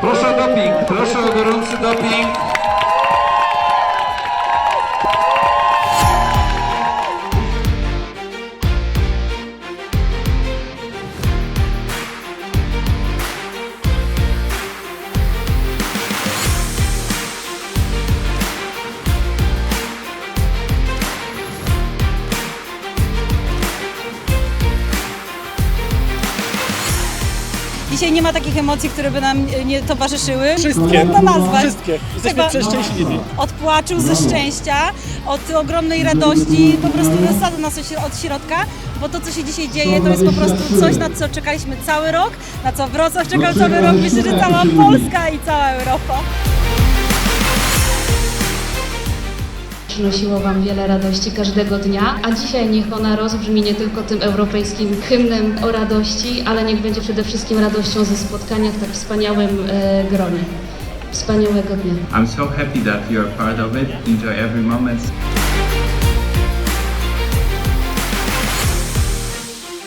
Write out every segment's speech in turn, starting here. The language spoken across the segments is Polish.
Proszę o doping, proszę o gorący doping. Dzisiaj nie ma takich emocji, które by nam nie towarzyszyły. Wszystkie. Trudno nazwać. Wszystkie. Jesteśmy Chyba przeszczęśliwi. Od płaczu ze szczęścia, od ogromnej radości, po prostu wysadza nas od środka, bo to, co się dzisiaj dzieje, to jest po prostu coś, na co czekaliśmy cały rok, na co Wrocław czekał cały rok, myślę, że cała Polska i cała Europa. Przynosiło Wam wiele radości każdego dnia, a dzisiaj niech ona rozbrzmi nie tylko tym europejskim hymnem o radości, ale niech będzie przede wszystkim radością ze spotkania w tak wspaniałym e, gronie. Wspaniałego dnia. I'm so happy that you're part of it. Enjoy every moment.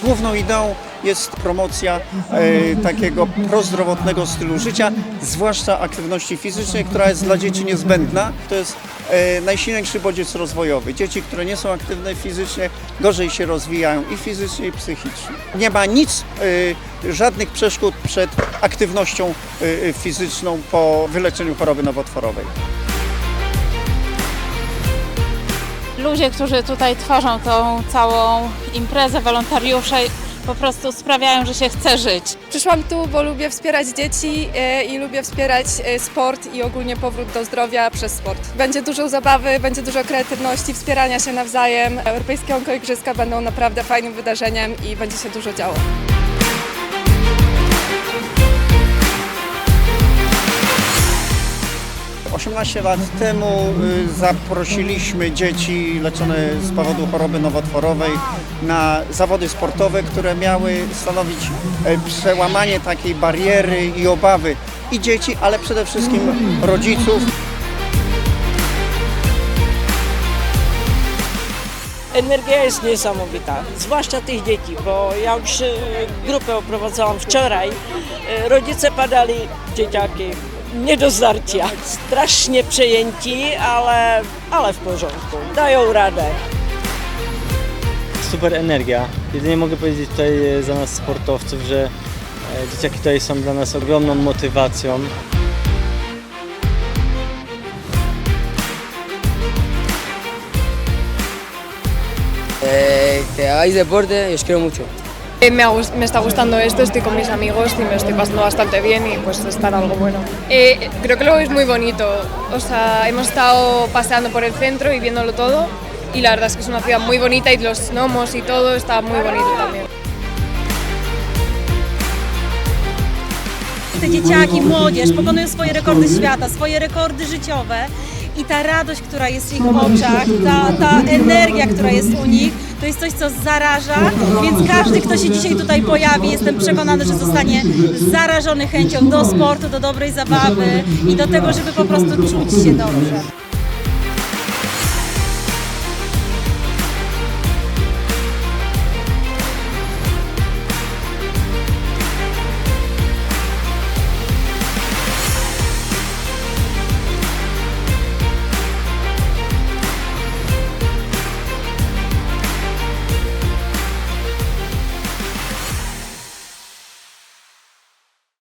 Główną ideą jest promocja e, takiego prozdrowotnego stylu życia, zwłaszcza aktywności fizycznej, która jest dla dzieci niezbędna. To jest e, najsilniejszy bodziec rozwojowy. Dzieci, które nie są aktywne fizycznie, gorzej się rozwijają i fizycznie, i psychicznie. Nie ma nic, e, żadnych przeszkód przed aktywnością e, fizyczną po wyleczeniu choroby nowotworowej. ludzie, którzy tutaj tworzą tą całą imprezę, wolontariusze po prostu sprawiają, że się chce żyć. Przyszłam tu, bo lubię wspierać dzieci e, i lubię wspierać e, sport i ogólnie powrót do zdrowia przez sport. Będzie dużo zabawy, będzie dużo kreatywności, wspierania się nawzajem. Europejskie Onkoigrzyska będą naprawdę fajnym wydarzeniem i będzie się dużo działo. 18 lat temu y, zaprosiliśmy dzieci leczone z powodu choroby nowotworowej na zawody sportowe, które miały stanowić e, przełamanie takiej bariery i obawy i dzieci, ale przede wszystkim rodziców. Energia jest niesamowita, zwłaszcza tych dzieci, bo ja już e, grupę oprowadzałam wczoraj. E, Rodzice padali, dzieciaki nie do zdarcia. Strasznie przejęci, ale, ale w porządku, dają radę. super energia. Jedynie mogę powiedzieć tutaj e, za nas sportowców, że e, dzieciaki tutaj są dla nas ogromną motywacją. que hagáis deporte y os quiero mucho. Eh, Me, me está gustando esto, estoy con mis amigos y me estoy pasando bastante bien y pues estar algo bueno. Eh, creo que lo es muy bonito, o sea, hemos estado paseando por el centro y viéndolo todo y la verdad es que es una ciudad muy bonita y los gnomos y todo está muy bonito también. Te dzieciaki, młodzież pokonują swoje rekordy świata, swoje rekordy życiowe i ta radość, która jest w ich oczach, ta, ta energia, która jest u nich, to jest coś, co zaraża, więc każdy, kto się dzisiaj tutaj pojawi, jestem przekonany, że zostanie zarażony chęcią do sportu, do dobrej zabawy i do tego, żeby po prostu czuć się dobrze.